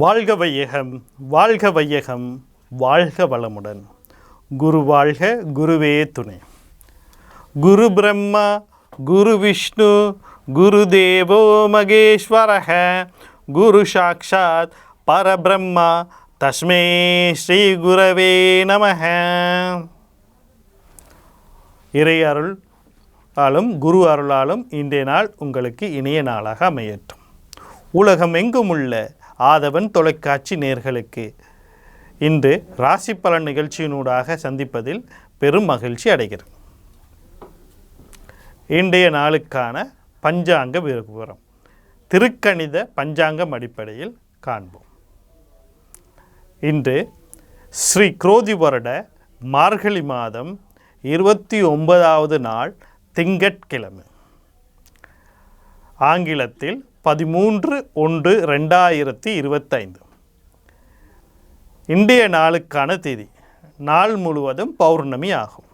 வாழ்க வையகம் வாழ்க வையகம் வாழ்க வளமுடன். குரு வாழ்க குருவே துணை. குரு பிரம்மா குரு விஷ்ணு குரு தேவோ மகேஸ்வரக குரு சாட்சாத் பரபிரம்மா தஸ்மே ஸ்ரீ குரவே நமக. இறை அருள் ஆளும் குரு அருளாலும் இன்றைய நாள் உங்களுக்கு இனிய நாளாக அமையட்டும். உலகம் எங்கும் உள்ள ஆதவன் தொலைக்காட்சி நேர்களுக்கு. இன்று ராசி பலன் நிகழ்ச்சியினூடாக சந்திப்பதில் பெரும் மகிழ்ச்சி அடைகிறது. இன்றைய நாளுக்கான பஞ்சாங்க விவரம் திருக்கணித பஞ்சாங்கம் அடிப்படையில் காண்போம். இன்று ஸ்ரீ குரோதி வருட மார்கழி மாதம் இருபத்தி ஒன்பதாவது நாள் திங்கட்கிழமை. ஆங்கிலத்தில் பதிமூன்று ஒன்று ரெண்டாயிரத்தி இருபத்தைந்து. இன்றைய நாளுக்கான தேதி. நாள் முழுவதும் பௌர்ணமி ஆகும்.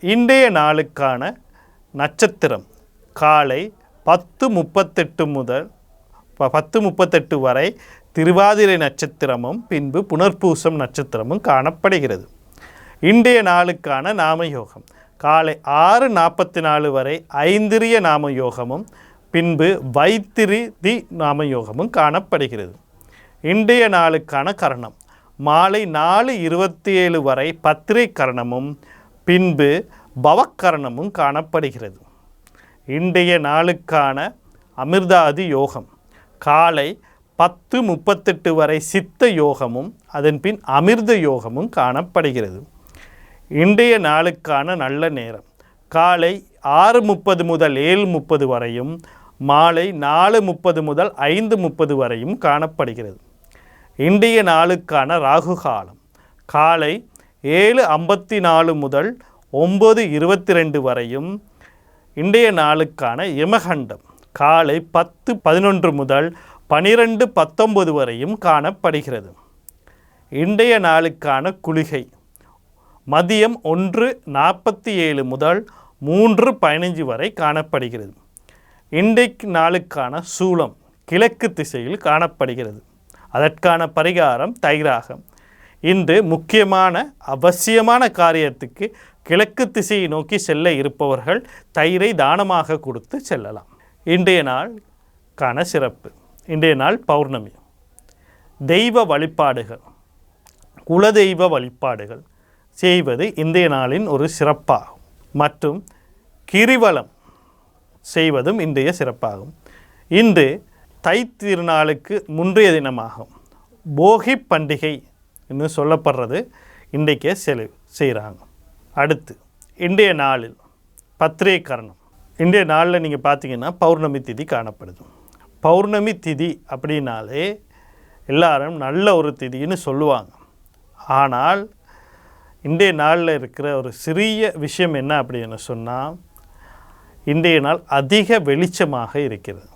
இன்றைய நாளுக்கான நட்சத்திரம் காலை பத்து முப்பத்தெட்டு முதல் ப- பத்து முப்பத்தெட்டு வரை திருவாதிரை நட்சத்திரமும் பின்பு புனர்பூசம் நட்சத்திரமும் காணப்படுகிறது. இன்றைய நாளுக்கான நாமயோகம். காலை ஆறு நாற்பத்தி நாலு வரை ஐந்திரிய நாமயோகமும் பின்பு வைத்திரி தி நாமயோகமும் காணப்படுகிறது. இன்றைய நாளுக்கான கரணம். மாலை நாலு இருபத்தி ஏழு வரை பத்திரை கரணமும் பின்பு பவக்கரணமும் காணப்படுகிறது. இன்றைய நாளுக்கான அமிர்தாதி யோகம். காலை பத்து முப்பத்தெட்டு வரை சித்த யோகமும் அதன்பின் அமிர்த யோகமும் காணப்படுகிறது. இன்றைய நாளுக்கான நல்ல நேரம். காலை ஆறு முப்பது முதல் ஏழு முப்பது வரையும் மாலை நாலு முப்பது முதல் ஐந்து முப்பது வரையும் காணப்படுகிறது. இன்றைய நாளுக்கான ராகு காலம் காலை ஏழு ஐம்பத்தி நாலு முதல் ஒம்பது இருபத்தி ரெண்டு வரையும் இன்றைய நாளுக்கான யமகண்டம் காலை பத்து பதினொன்று முதல் பனிரெண்டு பத்தொம்பது வரையும் காணப்படுகிறது. இன்றைய நாளுக்கான குளிகை மதியம் ஒன்று நாற்பத்தி ஏழு முதல் மூன்று பதினஞ்சு வரை காணப்படுகிறது. இன்றைக்கு நாளுக்கான சூலம் கிழக்கு திசையில் காணப்படுகிறது. அதற்கான பரிகாரம் தைராகம். இன்று முக்கியமான அவசியமான காரியத்துக்கு கிழக்கு திசையை நோக்கி செல்ல இருப்பவர்கள் தயிரை தானமாக கொடுத்து செல்லலாம். இன்றைய நாளுக்கான சிறப்பு. இன்றைய நாள் பௌர்ணமி. தெய்வ வழிபாடுகள் குலதெய்வ வழிபாடுகள் செய்வது இன்றைய நாளின் ஒரு சிறப்பாகும். மற்றும் கிரிவலம் செய்வதும் இன்றைய சிறப்பாகும். இன்று தை திருநாளுக்கு முன்றைய தினமாகும். போகி பண்டிகை என்று சொல்லப்படுறது இன்றைக்கே செலவு செய்கிறாங்க அடுத்து இன்றைய நாளில் பத்திரை கரணம். இன்றைய நாளில் நீங்கள் பார்த்தீங்கன்னா பௌர்ணமி திதி காணப்படுது. பௌர்ணமி திதி அப்படின்னாலே எல்லாரும் நல்ல ஒரு திதின்னு சொல்லுவாங்க. ஆனால் இன்றைய நாளில் இருக்கிற ஒரு சிறிய விஷயம் என்ன அப்படின்னு சொன்னால் இன்றைய நாள் அதிக வெளிச்சமாக இருக்கிறது.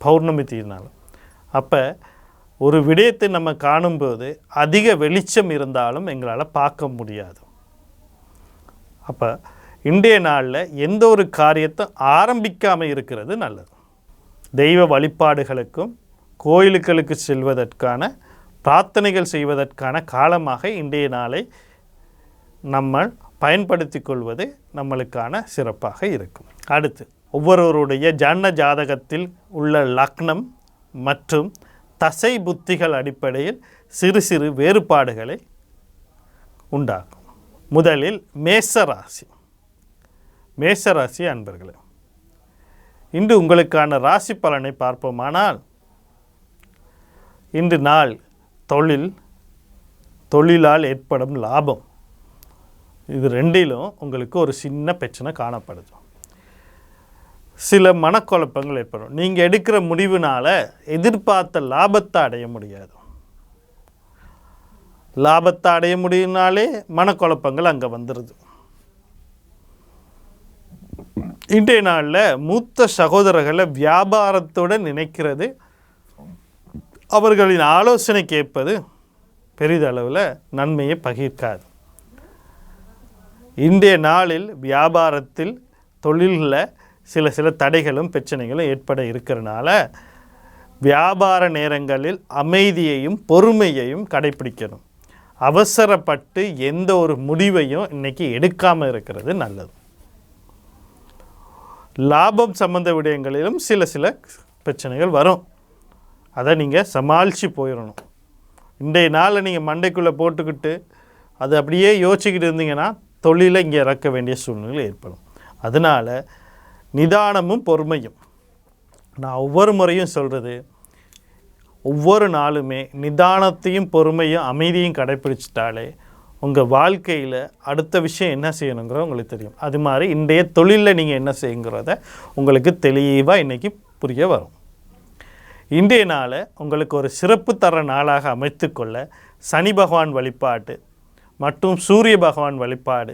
பௌர்ணமி நாள் அப்போ ஒரு விடயத்தை நம்ம காணும்போது அதிக வெளிச்சம் இருந்தாலும் எங்களால் பார்க்க முடியாது. அப்போ இன்றைய நாளில் எந்த ஒரு காரியத்தை ஆரம்பிக்காமல் இருக்கிறது நல்லது. தெய்வ வழிபாடுகளுக்கும் கோயிலுக்களுக்கு செல்வதற்கான பிரார்த்தனைகள் செய்வதற்கான காலமாக இன்றைய நாளை நம்ம பயன்படுத்தி கொள்வது நம்மளுக்கான சிறப்பாக இருக்கும். அடுத்து ஒவ்வொருவருடைய ஜன்ன ஜாதகத்தில் உள்ள லக்னம் மற்றும் தசை புத்திகள் அடிப்படையில் சிறு சிறு வேறுபாடுகளை உண்டாகும் முதலில் மேசராசி. மேசராசி அன்பர்களே இன்று உங்களுக்கான ராசி பலனை பார்ப்போமானால் இன்று நாள் தொழில் தொழிலால் ஏற்படும் லாபம். இது ரெண்டிலும் உங்களுக்கு ஒரு சின்ன பிரச்சனை காணப்படுது. சில மனக்குழப்பங்கள் ஏற்படும். நீங்கள் எடுக்கிற முடிவினால் எதிர்பார்த்த லாபத்தை அடைய முடியாது. லாபத்தை அடைய முடியும்னாலே மனக்குழப்பங்கள் அங்கே வந்துடுது இன்றைய நாளில் மூத்த சகோதரர்களை வியாபாரத்துடன் நினைக்கிறது அவர்களின் ஆலோசனை கேட்பது பெரிதளவில் நன்மையை பகிர்க்காது. இன்றைய நாளில் வியாபாரத்தில் தொழிலில் சில சில தடைகளும் பிரச்சனைகளும் ஏற்பட இருக்கிறனால வியாபார நேரங்களில் அமைதியையும் பொறுமையையும் கடைப்பிடிக்கணும். அவசரப்பட்டு எந்த ஒரு முடிவையும் இன்றைக்கி எடுக்காமல் இருக்கிறது நல்லது. லாபம் சம்பந்த விடயங்களிலும் சில சில பிரச்சனைகள் வரும். அதை நீங்கள் சமாளித்து போயிடணும் இன்றைய நாளில் நீங்கள் மண்டைக்குள்ளே போட்டுக்கிட்டு அது அப்படியே யோசிச்சுக்கிட்டு இருந்தீங்கன்னா தொழிலை இங்கே இறக்க வேண்டிய சூழ்நிலை ஏற்படும். அதனால் நிதானமும் பொறுமையும். நான் ஒவ்வொரு முறையும் சொல்கிறது ஒவ்வொரு நாளுமே நிதானத்தையும் பொறுமையும் அமைதியும் கடைப்பிடிச்சிட்டாலே உங்கள் வாழ்க்கையில் அடுத்த விஷயம் என்ன செய்யணுங்கிறத உங்களுக்கு தெரியும். அது மாதிரி இன்றைய தொழிலில் நீங்கள் என்ன செய்யுங்கிறத உங்களுக்கு தெளிவாக இன்றைக்கி புரிய வரும். இன்றைய நாளை உங்களுக்கு ஒரு சிறப்பு தர நாளாக அமைத்துக்கொள்ள சனி பகவான் வழிபாடு மற்றும் சூரிய பகவான் வழிபாடு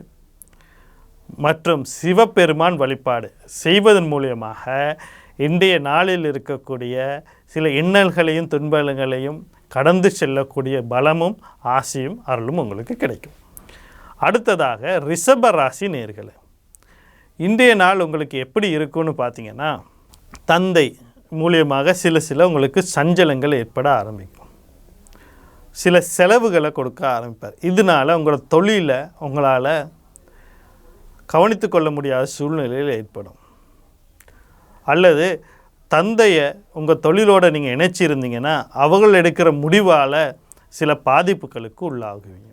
மற்றும் சிவபெருமான் வழிபாடு செய்வதன் மூலியமாக இன்றைய நாளில் இருக்கக்கூடிய சில இன்னல்களையும் துன்பங்களையும் கடந்து செல்லக்கூடிய பலமும் ஆசையும் அருளும் உங்களுக்கு கிடைக்கும். அடுத்ததாக ரிஷப ராசி நேர்களை இன்றைய நாள் உங்களுக்கு எப்படி இருக்கும்னு பார்த்தீங்கன்னா தந்தை மூலியமாக சில சில உங்களுக்கு சஞ்சலங்கள் ஏற்பட ஆரம்பிக்கும். சில செலவுகளை கொடுக்க ஆரம்பிப்பார். இதனால் உங்களோட தொழிலை உங்களால் கவனித்து கொள்ள முடியாத சூழ்நிலையில் ஏற்படும். அல்லது தந்தையை உங்கள் தொழிலோடு நீங்கள் இணைச்சிருந்தீங்கன்னா அவர்கள் எடுக்கிற முடிவால் சில பாதிப்புகளுக்கு உள்ளாகுவீங்க.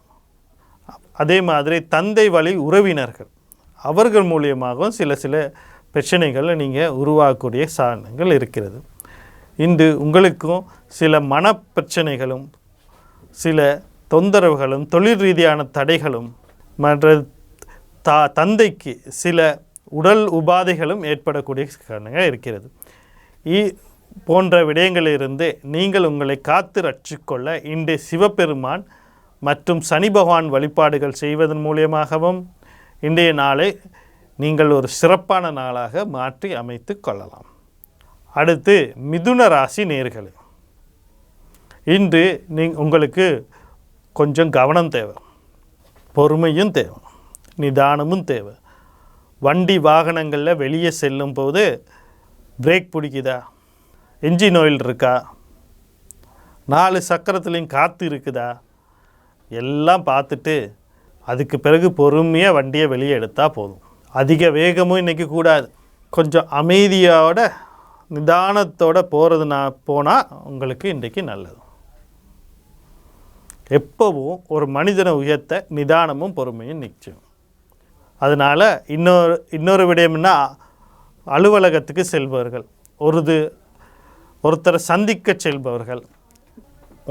அதே மாதிரி தந்தை வழி உறவினர்கள் அவர்கள் மூலியமாகவும் சில சில பிரச்சனைகளை நீங்கள் உருவாக்கக்கூடிய சாதனங்கள் இருக்கிறது. இன்று உங்களுக்கும் சில மன பிரச்சனைகளும் சில தொந்தரவுகளும் தொழில் ரீதியான தடைகளும் மற்ற தா தந்தைக்கு சில உடல் உபாதைகளும் ஏற்படக்கூடிய காரணங்கள் இருக்கிறது. இ போன்ற விடயங்களிலிருந்து நீங்கள் உங்களை காத்து ரட்சிக்கொள்ள இன்று சிவபெருமான் மற்றும் சனி பகவான் வழிபாடுகள் செய்வதன் மூலியமாகவும் இன்றைய நாளை நீங்கள் ஒரு சிறப்பான நாளாக மாற்றி அமைத்து கொள்ளலாம். அடுத்து மிதுன ராசி நேர்களே. இன்று நீ உங்களுக்கு கொஞ்சம் கவனம் தேவை. பொறுமையும் தேவை. நிதானமும் தேவை. வண்டி வாகனங்களில் வெளியே செல்லும் போது பிரேக் பிடிக்குதா? என்ஜின் ஆயில் இருக்கா? நாலு சக்கரத்துலேயும் காற்று இருக்குதா? எல்லாம் பார்த்துட்டு அதுக்கு பிறகு பொறுமையாக வண்டியை வெளியே எடுத்தால் போதும். அதிக வேகமும் இன்றைக்கி கூடாது. கொஞ்சம் அமைதியோட நிதானத்தோட போகிறதுனா போனால் உங்களுக்கு இன்றைக்கு நல்லது. எப்போவும் ஒரு மனிதனை உயர்த்த நிதானமும் பொறுமையும் நிச்சயம். அதனால் இன்னொரு இன்னொரு விடயம்னா அலுவலகத்துக்கு செல்பவர்கள். ஒருது ஒருத்தரை சந்திக்க செல்பவர்கள்.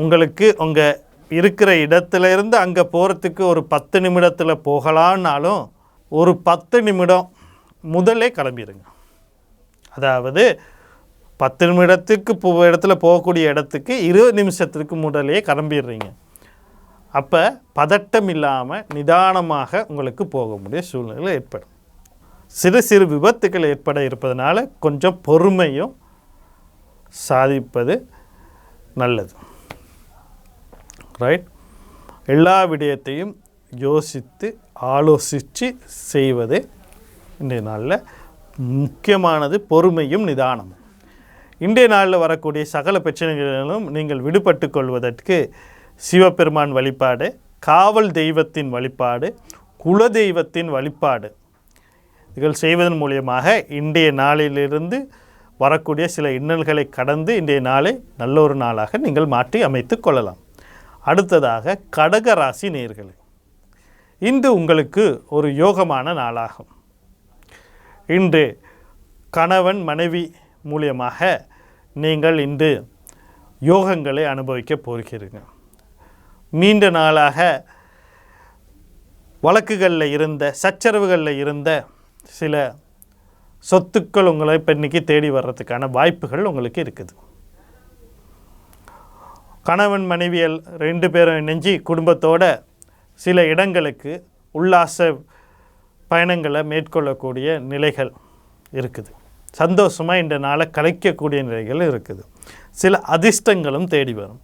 உங்களுக்கு உங்கள் இருக்கிற இடத்துல இருந்து அங்கே போகிறதுக்கு ஒரு பத்து நிமிடத்தில் போகலான்னாலும் ஒரு பத்து நிமிடம் முதலே கிளம்பிடுங்க அதாவது பத்து நிமிடத்துக்கு இடத்துல போகக்கூடிய இடத்துக்கு இருபது நிமிஷத்துக்கு முதலே கிளம்பிடுறீங்க. அப்போ பதட்டம் இல்லாமல் நிதானமாக உங்களுக்கு போக முடிய சூழ்நிலை ஏற்படும். சிறு சிறு விபத்துகள் ஏற்பட இருப்பதனால கொஞ்சம் பொறுமையும் சாதிப்பது நல்லது. ரைட் எல்லா விடயத்தையும் யோசித்து ஆலோசித்து செய்வது இன்றைய நாளில் முக்கியமானது பொறுமையும் நிதானமும். இன்றைய நாளில் வரக்கூடிய சகல பிரச்சனைகளிலும் நீங்கள் விடுபட்டு கொள்வதற்கு சிவபெருமான் வழிபாடு காவல் தெய்வத்தின் வழிபாடு குல தெய்வத்தின் வழிபாடு. இதுகள் செய்வதன் மூலியமாக இன்றைய நாளிலிருந்து வரக்கூடிய சில இன்னல்களை கடந்து இன்றைய நாளை நல்ல ஒரு நாளாக நீங்கள் மாற்றி அமைத்து கொள்ளலாம். அடுத்ததாக கடக ராசி நேர்களே இன்று உங்களுக்கு ஒரு யோகமான நாளாகும். இன்று கணவன் மனைவி மூலியமாக நீங்கள் இன்று யோகங்களை அனுபவிக்க போகிறீர்கள். நீண்ட நாளாக வழக்குகளில் இருந்த சச்சரவுகளில் இருந்த சில சொத்துக்கள் உங்களை இப்போ இன்றைக்கி தேடி வர்றதுக்கான வாய்ப்புகள் உங்களுக்கு இருக்குது. கணவன் மனைவியல் ரெண்டு பேரும் இணைஞ்சி குடும்பத்தோட சில இடங்களுக்கு உல்லாச பயணங்களை மேற்கொள்ளக்கூடிய நிலைகள் இருக்குது. சந்தோஷமாக இந்த நாளை கலைக்கக்கூடிய நிலைகள் இருக்குது. சில அதிர்ஷ்டங்களும் தேடி வரும்.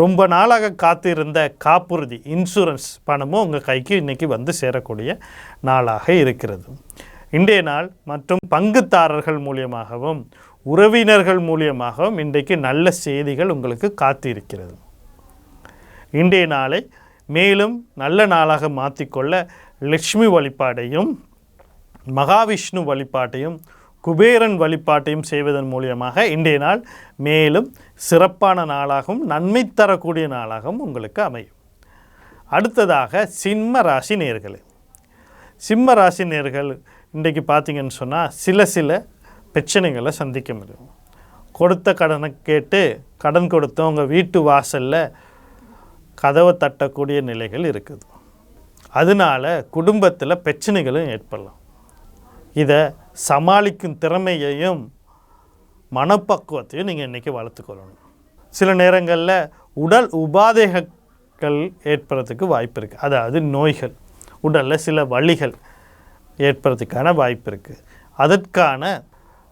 ரொம்ப நாளாக காத்திருந்த காப்புறுதி இன்சூரன்ஸ் பணமும் உங்கள் கைக்கு இன்றைக்கி வந்து சேரக்கூடிய நாளாக இருக்கிறது. இன்றைய நாள் மற்றும் பங்குதாரர்கள் மூலியமாகவும் உறவினர்கள் மூலியமாகவும் இன்றைக்கு நல்ல செய்திகள் உங்களுக்கு காத்திருக்கிறது. இன்றைய நாளை மேலும் நல்ல நாளாக மாற்றிக்கொள்ள லட்சுமி வழிபாடையும் மகாவிஷ்ணு வழிபாட்டையும் குபேரன் வழிபாட்டையும் செய்வதன் மூலியமாக இன்றைய நாள் மேலும் சிறப்பான நாளாகவும் நன்மை தரக்கூடிய நாளாகவும் உங்களுக்கு அமையும். அடுத்ததாக சிம்ம ராசி நேர்களே. சிம்ம ராசி நேர்கள் இன்றைக்கு பார்த்தீங்கன்னு சொன்னால் சில சில பிரச்சனைகளை சந்திக்க முடியும் கொடுத்த கடனை கேட்டு கடன் கொடுத்தவங்க வீட்டு வாசலில் கதவை தட்டக்கூடிய நிலைகள் இருக்குது. அதனால குடும்பத்தில் பிரச்சனைகளும் ஏற்படலாம். இதை சமாளிக்கும் திறமையையும் மனப்பக்குவத்தையும் நீங்கள் இன்றைக்கி வளர்த்துக்கொள்ளணும் சில நேரங்களில் உடல் உபாதைகள் ஏற்படுறதுக்கு வாய்ப்பு இருக்குது அதாவது நோய்கள். உடலில் சில வழிகள் ஏற்படுறதுக்கான வாய்ப்பு இருக்குது அதற்கான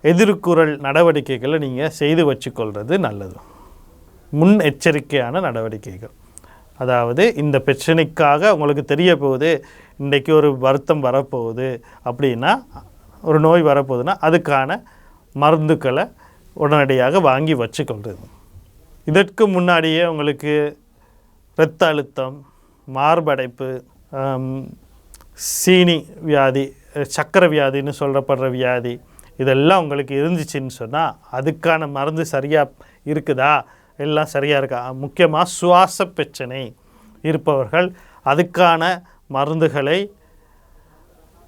எதிர்குறல் நடவடிக்கைகளை நீங்கள் செய்து வச்சுக்கொள்வது நல்லது. முன் எச்சரிக்கையான நடவடிக்கைகள். அதாவது இந்த பிரச்சனைக்காக உங்களுக்கு தெரிய போகுது இன்றைக்கி ஒரு வருத்தம் வரப்போகுது அப்படின்னா ஒரு நோய் வரப்போகுதுன்னா அதுக்கான மருந்துக்களை உடனடியாக வாங்கி வச்சுக்கொள்வது இதற்கு முன்னாடியே உங்களுக்கு இரத்த அழுத்தம் மார்படைப்பு சீனி வியாதி சக்கரை வியாதின்னு சொல்லப்படுற வியாதி இதெல்லாம் உங்களுக்கு இருந்துச்சுன்னு சொன்னால் அதுக்கான மருந்து சரியாக இருக்குதா? எல்லாம் சரியாக இருக்கா? முக்கியமாக சுவாச பிரச்சனை இருப்பவர்கள் அதுக்கான மருந்துகளை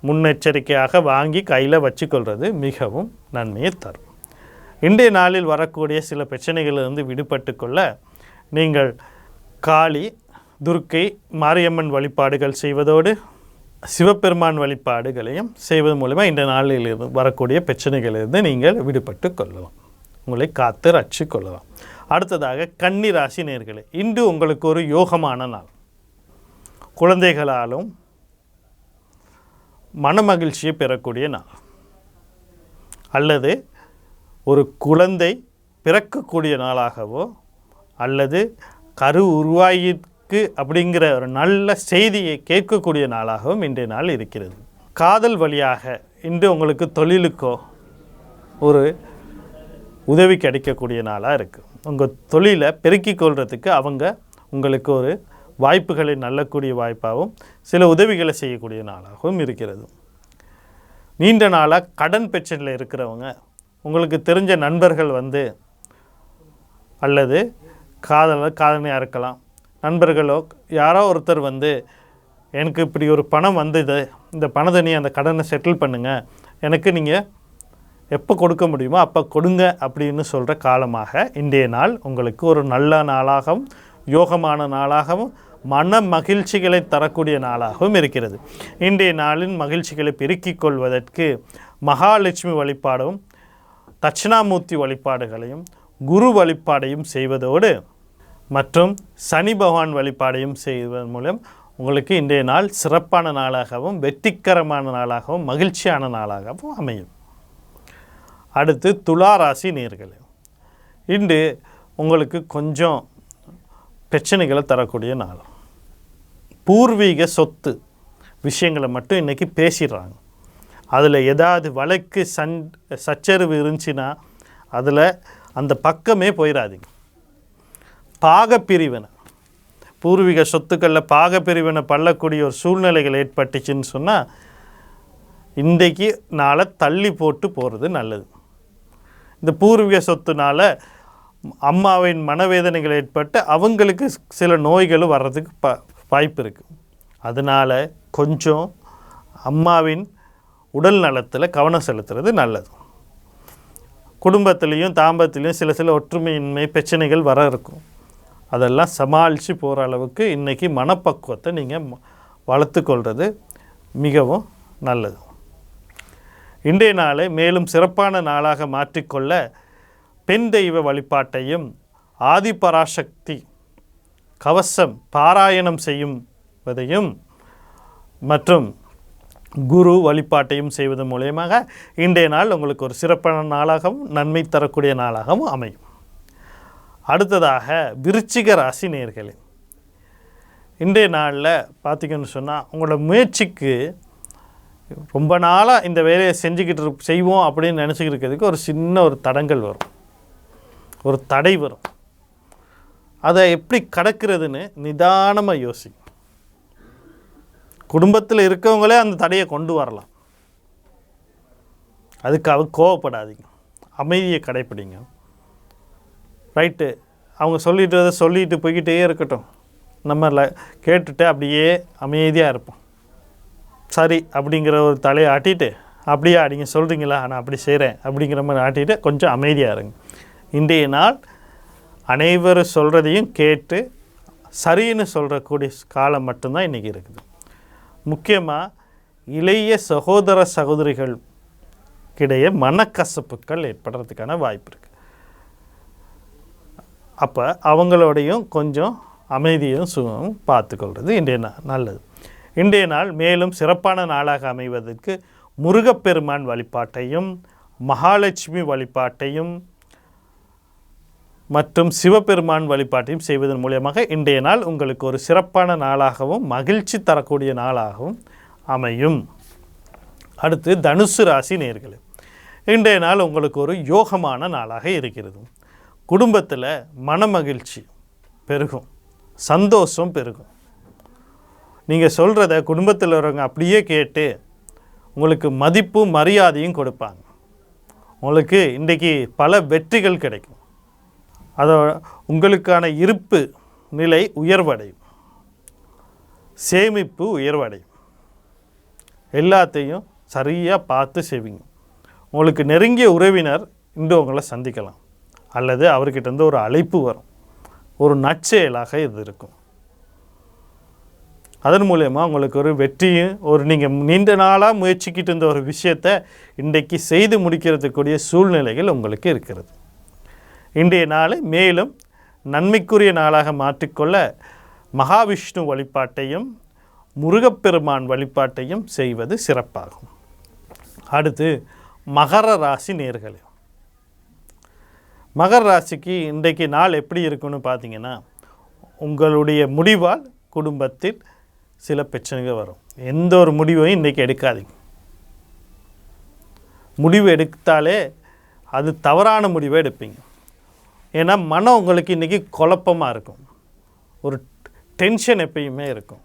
முன்னெச்சரிக்கையாக வாங்கி கையில் வச்சுக்கொள்வது மிகவும் நன்மையை தரும். இன்றைய நாளில் வரக்கூடிய சில பிரச்சனைகளிலிருந்து விடுபட்டு கொள்ள நீங்கள் காளி துர்க்கை மாரியம்மன் வழிபாடுகள் செய்வதோடு சிவபெருமான் வழிபாடுகளையும் செய்வதன் மூலமாக இந்த நாளிலிருந்து வரக்கூடிய பிரச்சனைகளிலிருந்து நீங்கள் விடுபட்டு கொள்ளலாம். உங்களை காத்து ரட்சி கொள்ளலாம். அடுத்ததாக கன்னி ராசி நேர்களே இன்று உங்களுக்கு ஒரு யோகமான நாள். குழந்தைகளாலும் மனமகிழ்ச்சியை பெறக்கூடிய நாள். அல்லது ஒரு குழந்தை பிறக்கக்கூடிய நாளாகவோ அல்லது கரு உருவாயிற்கு அப்படிங்கிற ஒரு நல்ல செய்தியை கேட்கக்கூடிய நாளாகவும் இன்றைய நாள் இருக்கிறது. காதல் வழியாக இன்று உங்களுக்கு தொழிலுக்கோ ஒரு உதவி கிடைக்கக்கூடிய நாளாக இருக்குது உங்கள் தொழிலை பெருக்கிக் கொள்கிறதுக்கு அவங்க உங்களுக்கு ஒரு வாய்ப்புகளை நல்லக்கூடிய வாய்ப்பாகவும் சில உதவிகளை செய்யக்கூடிய நாளாகவும் இருக்கிறது. நீண்ட நாளாக கடன் பிரச்சனையில் இருக்கிறவங்க உங்களுக்கு தெரிஞ்ச நண்பர்கள் வந்து அல்லது காதலர் காதலியாக இருக்கலாம். நண்பர்களோ யாரோ ஒருத்தர் வந்து எனக்கு இப்படி ஒரு பணம் வந்தது இந்த பணத்தை நீ அந்த கடனை செட்டில் பண்ணுங்கள் எனக்கு நீங்கள் எப்போ கொடுக்க முடியுமோ அப்போ கொடுங்க அப்படின்னு சொல்கிற காலமாக இன்றைய நாள் உங்களுக்கு ஒரு நல்ல நாளாகவும் யோகமான நாளாகவும் மன மகிழ்ச்சிகளை தரக்கூடிய நாளாகவும் இருக்கிறது. இன்றைய நாளின் மகிழ்ச்சிகளை பெருக்கிக் கொள்வதற்கு மகாலட்சுமி வழிபாடும் தட்சிணாமூர்த்தி வழிபாடுகளையும் குரு வழிபாடையும் செய்வதோடு மற்றும் சனி பகவான் வழிபாடையும் செய்வதன் மூலம் உங்களுக்கு இன்றைய நாள் சிறப்பான நாளாகவும் வெற்றிகரமான நாளாகவும் மகிழ்ச்சியான நாளாகவும் அமையும். அடுத்து துலா ராசி நேர்களே. இன்று உங்களுக்கு கொஞ்சம் பிரச்சனைகளை தரக்கூடிய நாள். பூர்வீக சொத்து விஷயங்களை மட்டும் இன்றைக்கி பேசிடுறாங்க. அதில் ஏதாவது வழக்கு சண் சச்சரவு இருந்துச்சுன்னா அதில் அந்த பக்கமே போயிடாதீங்க. பாகப்பிரிவினை. பூர்வீக சொத்துக்களில் பாகப்பிரிவினை பள்ளக்கூடிய ஒரு சூழ்நிலைகள் ஏற்பட்டுச்சுன்னு சொன்னால் இன்றைக்கு நாளை தள்ளி போட்டு போகிறது நல்லது. இந்த பூர்வீக சொத்துனால் அம்மாவின் மனவேதனைகள் ஏற்பட்டு அவங்களுக்கு சில நோய்களும் வர்றதுக்கு ப வாய்ப்பு இருக்குது அதனால் கொஞ்சம் அம்மாவின் உடல் நலத்தில் கவனம் செலுத்துறது நல்லது. குடும்பத்துலேயும் தாம்பத்திலையும் சில சில ஒற்றுமையின்மை பிரச்சனைகள் வர இருக்கும். அதெல்லாம் சமாளித்து போகிற அளவுக்கு இன்றைக்கி மனப்பக்குவத்தை நீங்கள் வளர்த்துக்கொள்வது மிகவும் நல்லது. இன்றைய நாளை மேலும் சிறப்பான நாளாக மாற்றிக்கொள்ள பெண் தெய்வ வழிபாட்டையும் ஆதிபராசக்தி கவசம் பாராயணம் செய்யுவதையும் மற்றும் குரு வழிபாட்டையும் செய்வதன் மூலயமாக இன்றைய நாள் உங்களுக்கு ஒரு சிறப்பான நாளாகவும் நன்மை தரக்கூடிய நாளாகவும் அமையும். அடுத்ததாக விருச்சிக ராசி நேர்களே இன்றைய நாளில் பார்த்தீங்கன்னு சொன்னால் உங்களோட முயற்சிக்கு ரொம்ப நாளாக இந்த வேலையை செஞ்சுக்கிட்டு செய்வோம் அப்படின்னு நினச்சிக்கிட்டு இருக்கிறதுக்கு ஒரு சின்ன ஒரு தடங்கள் வரும். ஒரு தடை வரும். அதை எப்படி கடக்கிறதுன்னு நிதானமாக யோசிக்கும் குடும்பத்தில் இருக்கவங்களே அந்த தடையை கொண்டு வரலாம். அதுக்காக கோவப்படாதீங்க. அமைதியை கடைப்பிடிங்க. ரைட்டு. அவங்க சொல்லிட்டு சொல்லிட்டு போய்கிட்டே இருக்கட்டும். நம்ம கேட்டுட்டு அப்படியே அமைதியாக இருப்போம். சரி அப்படிங்கிற ஒரு தலையை ஆட்டிட்டு அப்படியா நீங்கள் சொல்கிறீங்களா நான் அப்படி செய்கிறேன் அப்படிங்கிற மாதிரி ஆட்டிட்டு கொஞ்சம் அமைதியாக இருங்க. இன்றைய நாள் அனைவரும் சொல்கிறதையும் கேட்டு சரின்னு சொல்கிறக்கூடிய காலம் மட்டும்தான் இன்றைக்கி இருக்குது. முக்கியமாக இளைய சகோதர சகோதரிகள் கிடையே மனக்கசப்புகள் ஏற்படுறதுக்கான வாய்ப்பு இருக்குது அப்போ அவங்களோடையும் கொஞ்சம் அமைதியும் சுகமும் பார்த்துக்கொள்வது இன்றைய நாள் நல்லது. இன்றைய நாள் மேலும் சிறப்பான நாளாக அமைவதற்கு முருகப்பெருமான் வழிபாட்டையும் மகாலட்சுமி வழிபாட்டையும் மற்றும் சிவபெருமான் வழிபாட்டையும் செய்வதன் மூலியமாக இன்றைய நாள் உங்களுக்கு ஒரு சிறப்பான நாளாகவும் மகிழ்ச்சி தரக்கூடிய நாளாகவும் அமையும். அடுத்து தனுசு ராசி நேர்களே இன்றைய நாள் உங்களுக்கு ஒரு யோகமான நாளாக இருக்கிறது. குடும்பத்தில் மனமகிழ்ச்சி பெருகும் சந்தோஷம் பெருகும். நீங்கள் சொல்கிறத குடும்பத்தில் உள்ளவங்க அப்படியே கேட்டு உங்களுக்கு மதிப்பும் மரியாதையும் கொடுப்பாங்க. உங்களுக்கு இன்றைக்கி பல வெற்றிகள் கிடைக்கும். அதோ உங்களுக்கான இருப்பு நிலை உயர்வடையும். சேமிப்பு உயர்வடையும். எல்லாத்தையும் சரியாக பார்த்து செய்வீங்க. உங்களுக்கு நெருங்கிய உறவினர் இன்று உங்களை சந்திக்கலாம். அல்லது அவர்கிட்ட இருந்து ஒரு அழைப்பு வரும். ஒரு நற்செயலாக இது இருக்கும். அதன் மூலயமா உங்களுக்கு ஒரு வெற்றியும் ஒரு நீங்கள் நீண்ட நாளாக முயற்சிக்கிட்டு இருந்த ஒரு விஷயத்தை இன்றைக்கு செய்து முடிக்கிறதுக்குரிய சூழ்நிலைகள் உங்களுக்கு இருக்கிறது. இன்றைய நாளை மேலும் நன்மைக்குரிய நாளாக மாற்றிக்கொள்ள மகாவிஷ்ணு வழிபாட்டையும் முருகப்பெருமான் வழிபாட்டையும் செய்வது சிறப்பாகும். அடுத்து மகர ராசி நேர்களே. மகர ராசிக்கு இன்றைக்கு நாள் எப்படி இருக்குன்னு பார்த்தீங்கன்னா உங்களுடைய முடிவால் குடும்பத்தில் சில பிரச்சனைகள் வரும். எந்த ஒரு முடிவையும் இன்றைக்கி எடுக்காதீங்க. முடிவு எடுத்தாலே அது தவறான முடிவை எடுப்பீங்க. ஏன்னா மனம் உங்களுக்கு இன்றைக்கி குழப்பமாக இருக்கும். ஒரு டென்ஷன் எப்பயுமே இருக்கும்.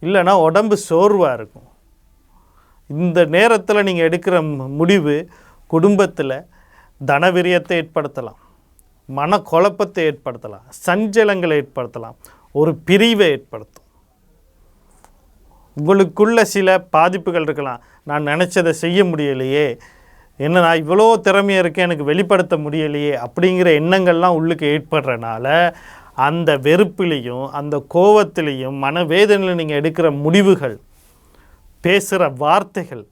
இல்லைன்னா உடம்பு சோர்வாக இருக்கும். இந்த நேரத்தில் நீங்கள் எடுக்கிற முடிவு குடும்பத்தில் தனவிரியத்தை ஏற்படுத்தலாம். மன குழப்பத்தை ஏற்படுத்தலாம். சஞ்சலங்களை ஏற்படுத்தலாம். ஒரு பிரிவை ஏற்படுத்தும். உங்களுக்குள்ள சில பாதிப்புகள் இருக்கலாம். நான் நினச்சதை செய்ய முடியலையே. என்ன நான் இவ்வளோ திறமையாக இருக்கேன் எனக்கு வெளிப்படுத்த முடியலையே அப்படிங்கிற எண்ணங்கள்லாம் உள்ளுக்கு ஏற்படுறனால அந்த வெறுப்பிலையும் அந்த கோவத்திலையும் மனவேதனையில் நீங்கள் எடுக்கிற முடிவுகள் பேசுகிற வார்த்தைகள்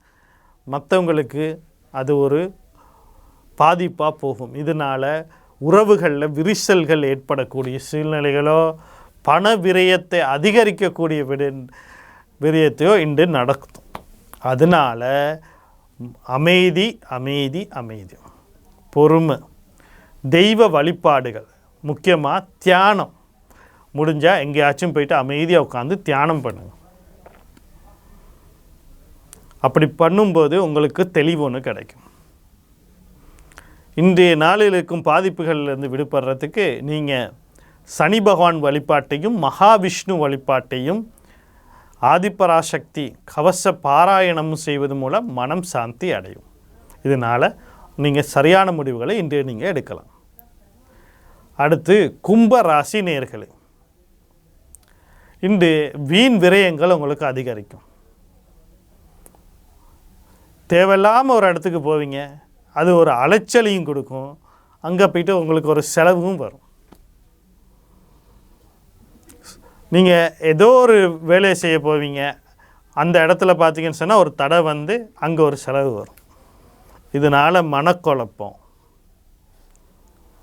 மற்றவங்களுக்கு அது ஒரு பாதிப்பாக போகும். இதனால் உறவுகளில் விரிசல்கள் ஏற்படக்கூடிய சூழ்நிலைகளோ பண விரயத்தை அதிகரிக்கக்கூடிய விட விரயத்தையோ இன்று நடக்கும். அதனால் அமைதி அமைதி அமைதி. பொறுமை. தெய்வ வழிபாடுகள். முக்கியமாக தியானம். முடிஞ்சால் எங்கேயாச்சும் போயிட்டு அமைதியாக உட்காந்து தியானம் பண்ணுங்கள் அப்படி பண்ணும்போது உங்களுக்கு தெளிவு ஒன்று கிடைக்கும். இன்றைய நாளில் இருக்கும் பாதிப்புகள்லேருந்து விடுபடுறதுக்கு நீங்கள் சனி பகவான் வழிபாட்டையும் மகாவிஷ்ணு வழிபாட்டையும் ஆதிப்பராசக்தி கவச பாராயணமும் செய்வது மூலம் மனம் சாந்தி அடையும். இதனால் நீங்கள் சரியான முடிவுகளை இன்று நீங்கள் எடுக்கலாம். அடுத்து கும்ப ராசி நேர்களே. இன்று வீண் விரயங்கள் உங்களுக்கு அதிகரிக்கும். தேவையில்லாமல் ஒரு இடத்துக்கு போவீங்க. அது ஒரு அலைச்சலையும் கொடுக்கும். அங்கே போயிட்டு உங்களுக்கு ஒரு செலவும் வரும். நீங்கள் ஏதோ ஒரு வேலையை செய்ய போவீங்க. அந்த இடத்துல பார்த்தீங்கன்னு சொன்னால் ஒரு தடை வந்து அங்கே ஒரு செலவு வரும். இதனால் மனக்குழப்பம்.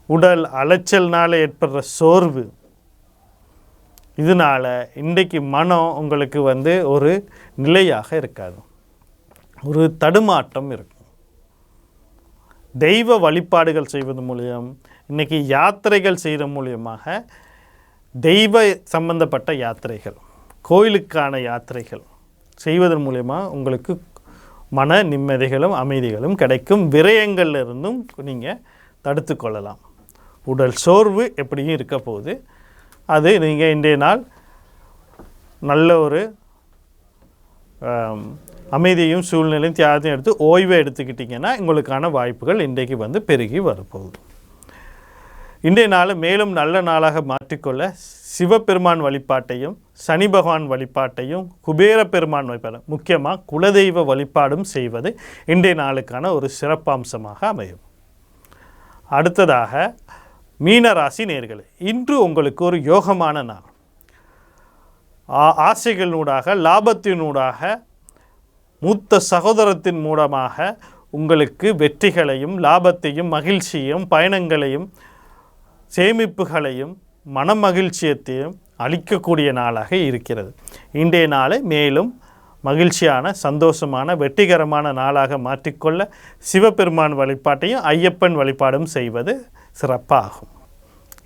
உடல் அலைச்சல்னால் ஏற்படுற சோர்வு. இதனால் இன்றைக்கு மனம் உங்களுக்கு வந்து ஒரு நிலையாக இருக்காது. ஒரு தடுமாட்டம் இருக்கும். தெய்வ வழிபாடுகள் செய்வது மூலியம் இன்றைக்கி யாத்திரைகள் செய்கிற மூலியமாக தெய்வ சம்பந்தப்பட்ட யாத்திரைகள் கோயிலுக்கான யாத்திரைகள் செய்வதன் மூலயமா உங்களுக்கு மன நிம்மதிகளும் அமைதிகளும் கிடைக்கும். விரயங்கள்ல இருந்தும் நீங்கள் தடுத்து கொள்ளலாம். உடல் சோர்வு எப்படியும் இருக்க போகுது. அது நீங்கள் இன்றைய நாள் நல்ல ஒரு அமைதியும் சூழ்நிலையும் தியாகத்தையும் எடுத்து ஓய்வை எடுத்துக்கிட்டிங்கன்னா உங்களுக்கான வாய்ப்புகள் இன்றைக்கு வந்து பெருகி வரப்போகுது. இன்றைய நாளை மேலும் நல்ல நாளாக மாற்றிக்கொள்ள சிவபெருமான் வழிபாட்டையும் சனி பகவான் வழிபாட்டையும் குபேர பெருமான் வழிபாடு முக்கியமாக குலதெய்வ வழிபாடும் செய்வது இன்றைய நாளுக்கான ஒரு சிறப்பம்சமாக அமையும். அடுத்ததாக மீனராசி நேர்களை இன்று உங்களுக்கு ஒரு யோகமான நாள். ஆ- ஆசைகளினூடாக லாபத்தினூடாக மூத்த சகோதரத்தின் மூலமாக உங்களுக்கு வெற்றிகளையும் லாபத்தையும் மகிழ்ச்சியையும் பயணங்களையும் சேமிப்புகளையும் மனமகிழ்ச்சியத்தையும் அளிக்கக்கூடிய நாளாக இருக்கிறது. இன்றைய நாளை மேலும் மகிழ்ச்சியான சந்தோஷமான வெற்றிகரமான நாளாக மாற்றிக்கொள்ள சிவபெருமான் வழிபாட்டையும் ஐயப்பன் வழிபாடும் செய்வது சிறப்பாகும்.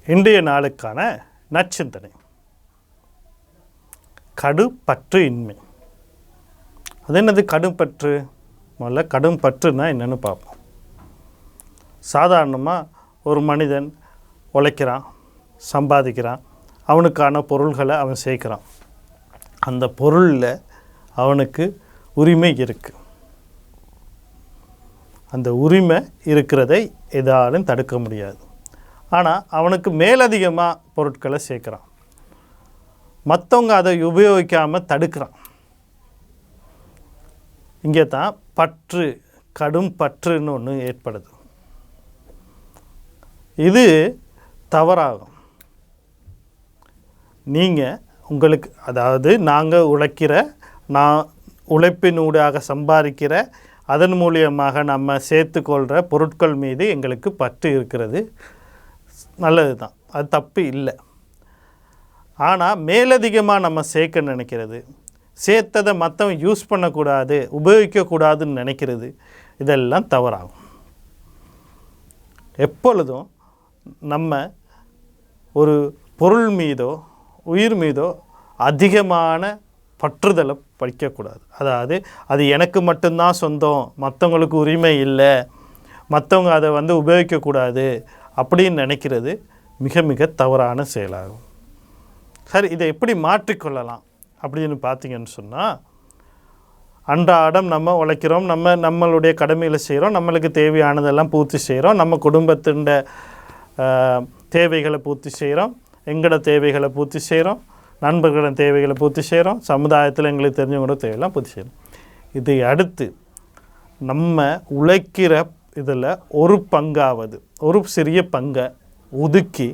இன்றைய நாளுக்கான நச்சிந்தனை கடுப்பற்று இன்மை. அது என்னது கடும்பற்று? முதல்ல கடும்பற்றுனா என்னென்னு பார்ப்போம். சாதாரணமாக ஒரு மனிதன் உழைக்கிறான் சம்பாதிக்கிறான் அவனுக்கான பொருள்களை அவன் சேர்க்குறான். அந்த பொருளில் அவனுக்கு உரிமை இருக்குது அந்த உரிமை இருக்கிறதை எதாலும் தடுக்க முடியாது. ஆனால் அவனுக்கு மேலதிகமாக பொருட்களை சேர்க்குறான். மற்றவங்க அதை உபயோகிக்காமல் தடுக்கிறான். இங்கே தான் பற்று கடும் பற்றுன்னு ஒன்று ஏற்படுது. இது தவறாகும். நீங்கள் உங்களுக்கு அதாவது நாங்கள் உழைக்கிற நான் உழைப்பினூடாக சம்பாதிக்கிற அதன் மூலியமாக நம்ம சேர்த்துக்கொள்கிற பொருட்கள் மீது எங்களுக்கு பற்று இருக்கிறது. நல்லது தான் அது தப்பு இல்லை. ஆனால் மேலதிகமாக நம்ம சேர்க்க நினைக்கிறது. சேர்த்ததை மற்றவன் யூஸ் பண்ணக்கூடாது உபயோகிக்கக்கூடாதுன்னு நினைக்கிறது. இதெல்லாம் தவறாகும். எப்பொழுதும் நம்ம ஒரு பொருள் மீதோ உயிர் மீதோ அதிகமான பற்றுதலை படிக்கக்கூடாது அதாவது அது எனக்கு மட்டும்தான் சொந்தம் மற்றவங்களுக்கு உரிமை இல்லை மற்றவங்க அதை வந்து உபயோகிக்கக்கூடாது அப்படின்னு நினைக்கிறது மிக மிக தவறான செயலாகும். சரி இதை எப்படி மாற்றிக்கொள்ளலாம் அப்படின்னு பார்த்தீங்கன்னு சொன்னால் அன்றாடம் நம்ம உழைக்கிறோம் நம்ம நம்மளுடைய கடமையில் செய்கிறோம் நம்மளுக்கு தேவையானதெல்லாம் பூர்த்தி செய்கிறோம் நம்ம குடும்பத்தின் தேவைகளை பூர்த்தி செய்கிறோம் எங்களோட தேவைகளை பூர்த்தி செய்கிறோம் நண்பர்களோட தேவைகளை பூர்த்தி செய்கிறோம் சமுதாயத்தில் எங்களுக்கு தெரிஞ்சவங்களோட தேவையெல்லாம் பூர்த்தி செய்கிறோம் இதை அடுத்து நம்ம உழைக்கிற இதில் ஒரு பங்காவது ஒரு சிறிய பங்கை ஒதுக்கி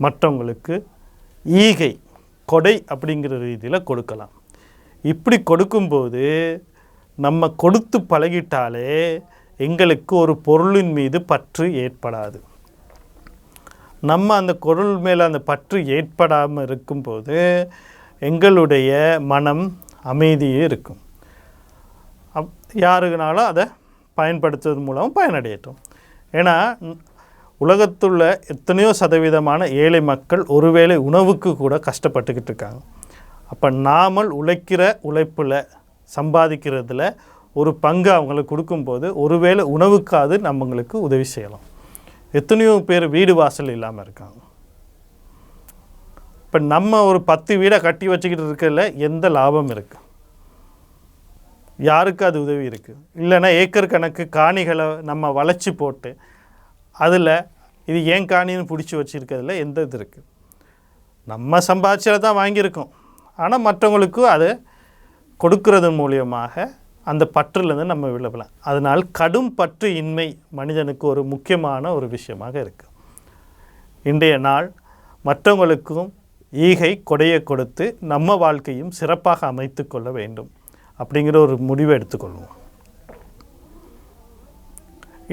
மற்றவங்களுக்கு ஈகை கொடை அப்படிங்கிற ரீதியில் கொடுக்கலாம். இப்படி கொடுக்கும்போது நம்ம கொடுத்து பழகிட்டாலே எங்களுக்கு ஒரு பொருளின் மீது பற்று ஏற்படாது. நம்ம அந்த பொருள் மேலே அந்த பற்று ஏற்படாமல் இருக்கும்போது எங்களுடைய மனம் அமைதியே இருக்கும். அப் யாருக்குனாலும் அதை பயன்படுத்துவதன் மூலம் பயனடையட்டும். ஏன்னா உலகத்துள்ள எத்தனையோ சதவீதமான ஏழை மக்கள் ஒருவேளை உணவுக்கு கூட கஷ்டப்பட்டுக்கிட்டு இருக்காங்க. அப்போ நாமல் உழைக்கிற உழைப்பில் சம்பாதிக்கிறதுல ஒரு பங்கு அவங்களுக்கு கொடுக்கும்போது ஒருவேளை உணவுக்காவது நம்மங்களுக்கு உதவி செய்யலாம். எத்தனையோ பேர் வீடு வாசல் இல்லாமல் இருக்காங்க. இப்போ நம்ம ஒரு பத்து வீடை கட்டி வச்சுக்கிட்டு இருக்கல எந்த லாபம் இருக்குது யாருக்கு அது உதவி இருக்குது இல்லைன்னா ஏக்கர் கணக்கு காணிகளை நம்ம வளைச்சி போட்டு அதில் இது ஏன் காணின்னு பிடிச்சி வச்சுருக்கிறதுல எந்த இது இருக்குது நம்ம சம்பாதிச்சதை தான் வாங்கியிருக்கோம். ஆனால் மற்றவங்களுக்கு அதை கொடுக்கறது மூலியமாக அந்த பற்றுலேருந்து நம்ம விழுவலாம் அதனால் கடும் பற்று இன்மை மனிதனுக்கு ஒரு முக்கியமான ஒரு விஷயமாக இருக்குது இன்றைய நாள் மற்றவங்களுக்கும் ஈகை கொடையை கொடுத்து நம்ம வாழ்க்கையும் சிறப்பாக அமைத்து கொள்ள வேண்டும் அப்படிங்கிற ஒரு முடிவை எடுத்துக்கொள்வோம்.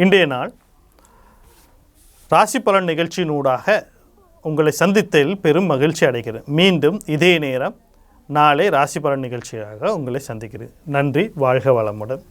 இன்றைய நாள் ராசி பலன் நிகழ்ச்சியினூடாக உங்களை சந்தித்ததில் பெரும் மகிழ்ச்சி அடைகிறேன். மீண்டும் இதே நேரம் நாளை ராசி பலன் நிகழ்ச்சியாக உங்களை சந்திக்கிறேன். நன்றி வாழ்க வளமுடன்.